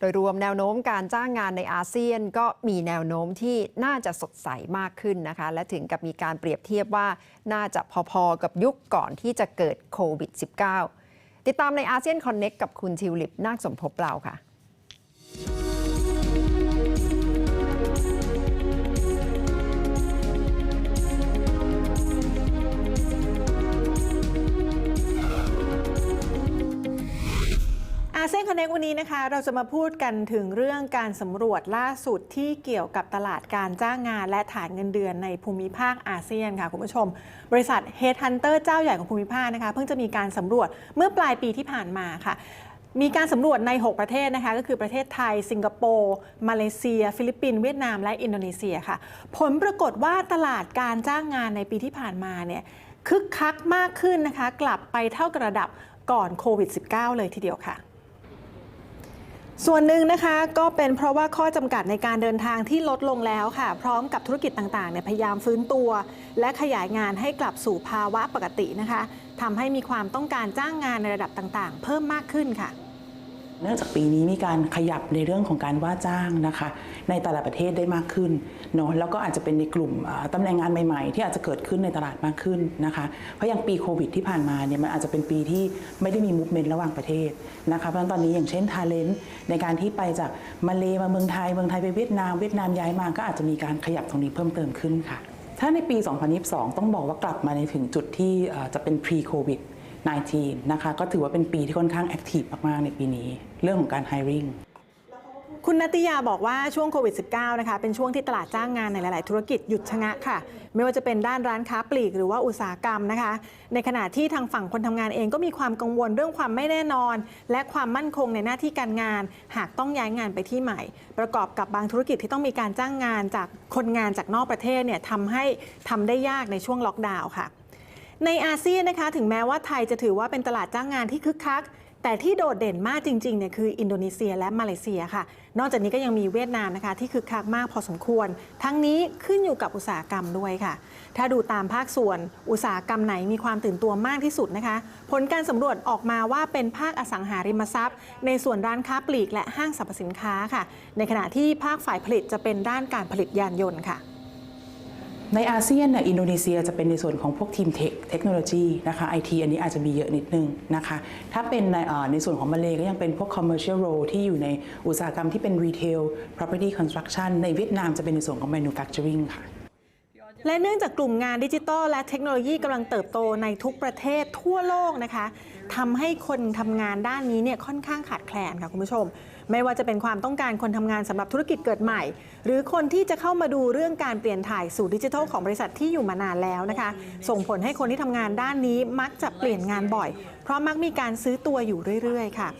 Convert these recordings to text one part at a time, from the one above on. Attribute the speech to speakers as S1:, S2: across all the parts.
S1: โดยรวมแนวโน้มการจ้างงานในอาเซียนก็มีแนวโน้มที่น่าจะสดใสมากขึ้นนะคะ และถึงกับมีการเปรียบเทียบว่าน่าจะพอๆกับยุคก่อนที่จะเกิดโควิด -19 ติดตามในอาเซียนคอนเน็กกับคุณทิวลิปนาคสมภพเราค่ะ
S2: คอนเนวันนี้นะคะเราจะมาพูดกันถึงเรื่องการสำรวจล่าสุดที่เกี่ยวกับตลาดการจ้างงานและฐานเงินเดือนในภูมิภาคอาเซียนค่ะคุณผู้ชม บริษัท Headhunter เจ้าใหญ่ของภูมิภาคนะคะ เพิ่งจะมีการสำรวจเมื่อปลายปีที่ผ่านมาค่ะมีการสำรวจใน 6 ประเทศนะคะ ก็คือประเทศไทย สิงคโปร์ มาเลเซีย ฟิลิปปินส์เวียดนาม และอินโดนีเซียค่ะ ผลปรากฏว่าตลาดการจ้างงานในปีที่ผ่านมาเนี่ยคึกคักมากขึ้นนะคะ กลับไปเท่ากับระดับก่อนโควิด -19 เลยทีเดียวค่ะ ส่วนหนึ่งนะคะก็เป็นเพราะว่าข้อจำกัดในการเดินทางที่ลดลงแล้วค่ะ พร้อมกับธุรกิจต่างๆเนี่ยพยายามฟื้นตัว และขยายงานให้กลับสู่ภาวะปกตินะคะทำให้มีความต้องการจ้างงานในระดับต่างๆ เพิ่มมากขึ้นค่ะ
S3: เนื่องจากปีนี้มีการขยับในเรื่องของการว่าจ้างนะคะ ในแต่ละประเทศได้มากขึ้นเนาะแล้วก็อาจจะเป็นในกลุ่มอ่าตำแหน่งงานใหม่ๆ ที่อาจจะเกิดขึ้นในตลาดมากขึ้นนะคะ เพราะอย่างปีโควิดที่ผ่านมาเนี่ยมันอาจจะเป็นปีที่ไม่ได้มีมูฟเมนต์ระหว่างประเทศนะคะเพราะฉะนั้นตอนนี้อย่างเช่นทาเลนต์ในการที่ไปจากมาเลมาเมืองไทยเมืองไทยไปเวียดนามเวียดนามย้ายมาก็อาจจะมีการขยับตรงนี้เพิ่มเติมขึ้นค่ะถ้าในปี 2022 ต้องบอกว่ากลับมาในถึงจุดที่จะเป็น pre covid 19 นะคะ ก็ถือว่าเป็นปีที่ค่อนข้างแอคทีฟมาก ๆ ในปีนี้ เรื่องของการ hiring
S2: คุณนัตยาบอกว่าช่วงโควิด -19 นะคะ เป็นช่วงที่ตลาดจ้างงานในหลาย ๆ ธุรกิจหยุดชะงักค่ะ ไม่ว่าจะเป็นด้านร้านค้าปลีกหรือว่าอุตสาหกรรมนะคะ ในขณะที่ทางฝั่งคนทำงานเองก็มีความกังวลเรื่องความไม่แน่นอน และความมั่นคงในหน้าที่การงาน หากต้องย้ายงานไปที่ใหม่ ประกอบกับบางธุรกิจที่ต้องมีการจ้างงานจากคนงานจากนอกประเทศเนี่ยทำให้ทำได้ยากในช่วงล็อกดาวน์ค่ะ ในอาเซียนนะคะถึงแม้ว่าไทยจะถือว่าเป็นตลาดจ้างงานที่คึกคัก แต่ที่โดดเด่นมากจริงๆเนี่ยคืออินโดนีเซียและมาเลเซียค่ะ นอกจากนี้ก็ยังมีเวียดนามนะคะที่คึกคักมากพอสมควร ทั้งนี้ขึ้นอยู่กับอุตสาหกรรมด้วยค่ะ ถ้าดูตามภาคส่วน อุตสาหกรรมไหนมีความตื่นตัวมากที่สุดนะคะ ผลการสำรวจออกมาว่าเป็นภาคอสังหาริมทรัพย์ ในส่วนร้านค้าปลีกและห้างสรรพสินค้าค่ะ ในขณะที่ภาคฝ่ายผลิตจะเป็นด้านการผลิตยานยนต์ค่ะ
S3: ในอาเซียนเนี่ยอินโดนีเซียจะเป็นในส่วนของพวกทีมเทคเทคโนโลยีนะคะไอทีอันนี้อาจจะมีเยอะนิดนึงนะคะถ้าเป็นในในส่วนของมาเลก็ยังเป็นพวก commercial role ที่อยู่ในอุตสาหกรรมที่เป็น retail property construction ในเวียดนามจะเป็นในส่วนของ manufacturing ค่ะ
S2: และเนื่องจากกลุ่มงานดิจิทัลและเทคโนโลยีกำลังเติบโตในทุกประเทศทั่วโลกนะคะทำให้คนทำงานด้านนี้เนี่ยค่อนข้างขาดแคลนค่ะคุณผู้ชม ไม่ว่าจะเป็นความต้องการคนทำงานสำหรับธุรกิจเกิดใหม่ หรือคนที่จะเข้ามาดูเรื่องการเปลี่ยนถ่ายสู่ดิจิทัลของบริษัทที่อยู่มานานแล้วนะคะ ส่งผลให้คนที่ทำงานด้านนี้มักจะเปลี่ยนงานบ่อย เพราะมักมีการซื้อตัวอยู่เรื่อยๆ ค่ะ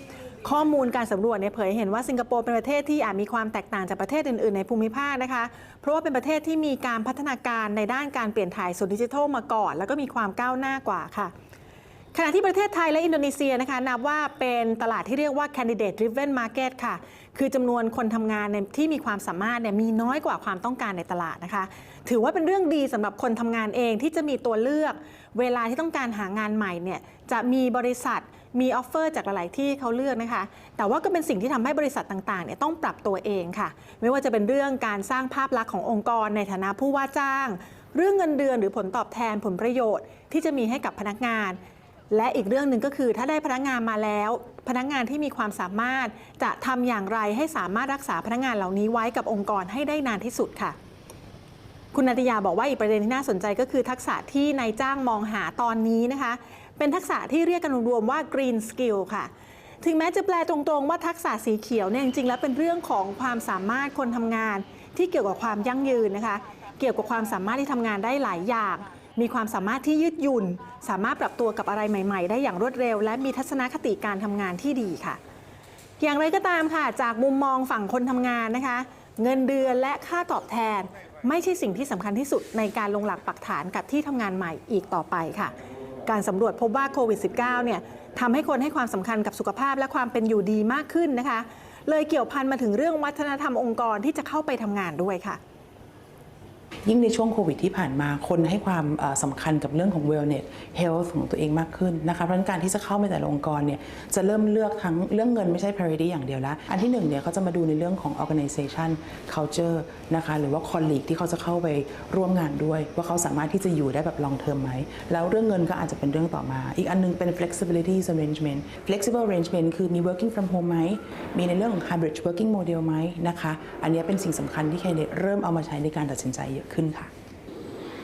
S2: ข้อมูลการสำรวจเนี่ยเผยเห็นว่าสิงคโปร์เป็นประเทศที่อาจมีความแตกต่างจากประเทศอื่น ๆ ในภูมิภาคนะคะ เพราะว่าเป็นประเทศที่มีการพัฒนาการในด้านการเปลี่ยนถ่ายสู่ดิจิทัลมาก่อน แล้วก็มีความก้าวหน้ากว่าค่ะ ขณะที่ประเทศไทยและอินโดนีเซียนะคะนับว่าเป็นตลาดที่เรียกว่า candidate driven market ค่ะ คือจำนวนคนทำงานนที่มีความสามารถเนี่ยมีน้อยกว่าความต้องการในตลาดนะคะ ถือว่าเป็นเรื่องดีสำหรับคนทำงานเองที่จะมีตัวเลือก เวลาที่ต้องการหางานใหม่เนี่ยจะมีบริษัทมีออฟเฟอร์จากหลาย ๆ ที่เขาเลือกนะคะ แต่ว่าก็เป็นสิ่งที่ทำให้บริษัทต่างๆ เนี่ยต้องปรับตัวเองค่ะ ไม่ว่าจะเป็นเรื่องการสร้างภาพลักษณ์ขององค์กรในฐานะผู้ว่าจ้าง เรื่องเงินเดือนหรือผลตอบแทนผลประโยชน์ ที่จะมีให้กับพนักงาน และอีกเรื่องหนึ่งก็คือถ้าได้พนักงานมาแล้ว พนักงานที่มีความสามารถจะทำอย่างไรให้สามารถรักษาพนักงานเหล่านี้ไว้กับองค์กรให้ได้นานที่สุดค่ะคุณนันตยาบอกว่าอีกประเด็นที่น่าสนใจก็คือทักษะที่นายจ้างมองหาตอนนี้นะคะ เป็นทักษะที่เรียกกันรวมๆว่า green skill ค่ะ ถึงแม้จะแปลตรงๆว่าทักษะสีเขียวเนี่ยจริงๆแล้วเป็นเรื่องของความสามารถคนทำงาน ที่เกี่ยวกับความยั่งยืนนะคะ เกี่ยวกับความสามารถที่ทำงานได้หลายอย่าง มีความสามารถที่ยืดหยุ่น สามารถปรับตัวกับอะไรใหม่ๆ ได้อย่างรวดเร็ว และมีทัศนคติการทำงานที่ดีค่ะ อย่างไรก็ตามค่ะ จากมุมมองฝั่งคนทำงานนะคะ เงินเดือนและค่าตอบแทน ไม่ใช่สิ่งที่สำคัญที่สุดในการลงหลักปักฐานกับที่ทำงานใหม่อีกต่อไปค่ะ การสำรวจพบว่าโควิด -19 เนี่ยทำให้คนให้ความสำคัญกับสุขภาพและความเป็นอยู่ดีมากขึ้นนะคะ เลยเกี่ยวพันมาถึงเรื่องวัฒนธรรมองค์กรที่จะเข้าไปทำงานด้วยค่ะ
S3: ยิ่งในช่วงโควิดที่ผ่านมาคนให้ความเอ่อสำคัญกับเรื่องของ wellness health ของตัวเองมากขึ้นนะคะเพราะฉะนั้นการที่จะเข้าไปแต่ละองค์กรเนี่ยจะเริ่มเลือกทั้งเรื่องเงินไม่ใช่ priority อย่างเดียวแล้ว อันที่หนึ่งเนี่ยเขาจะมาดูในเรื่องของ organization culture นะคะหรือว่า colleague ที่เขาจะเข้าไปร่วมงานด้วย ว่าเขาสามารถที่จะอยู่ได้แบบ long term ไหม แล้วเรื่องเงินก็อาจจะเป็นเรื่องต่อมา อีกอันหนึงเป็น flexibility arrangement flexible arrangement คือมี working from home ไหมมีในเรื่องของ hybrid working model ไหมนะคะอันนี้เป็นสิ่งสำคัญที่เคเนเริ่มเอามาใช้ในการตัดสินใจเยอะขึ้นค่ะ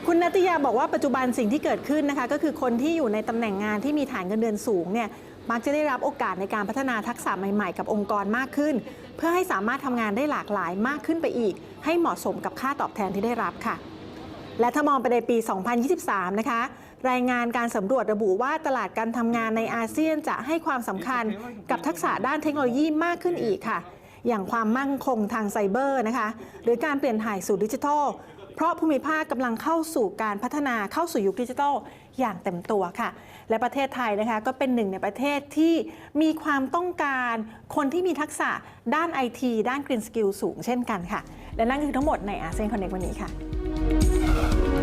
S2: คุณนัตยาบอกว่าปัจจุบันสิ่งที่เกิดขึ้นนะคะ ก็คือคนที่อยู่ในตำแหน่งงานที่มีฐานเงินเดือนสูงเนี่ยมักจะได้รับโอกาสในการพัฒนาทักษะใหม่ๆ กับองค์กรมากขึ้น เพื่อให้สามารถทำงานได้หลากหลายมากขึ้นไปอีก ให้เหมาะสมกับค่าตอบแทนที่ได้รับค่ะ และถ้ามองไปในปี 2023 นะคะ รายงานการสำรวจระบุว่าตลาดการทำงานในอาเซียนจะให้ความสำคัญกับทักษะด้านเทคโนโลยีมากขึ้นอีกค่ะ อย่างความมั่นคงทางไซเบอร์นะคะ หรือการเปลี่ยนถ่ายสู่ดิจิทัล เพราะภูมิภาคกำลังเข้าสู่การพัฒนาเข้าสู่ยุคดิจิทัลอย่างเต็มตัวค่ะ และประเทศไทยนะคะก็เป็นหนึ่งในประเทศที่มีความต้องการคนที่มีทักษะด้านไอทีด้านกรีนสกิลสูงเช่นกันค่ะ และนั่นคือทั้งหมดในอาเซียนคอนเน c t วันนี้ค่ะ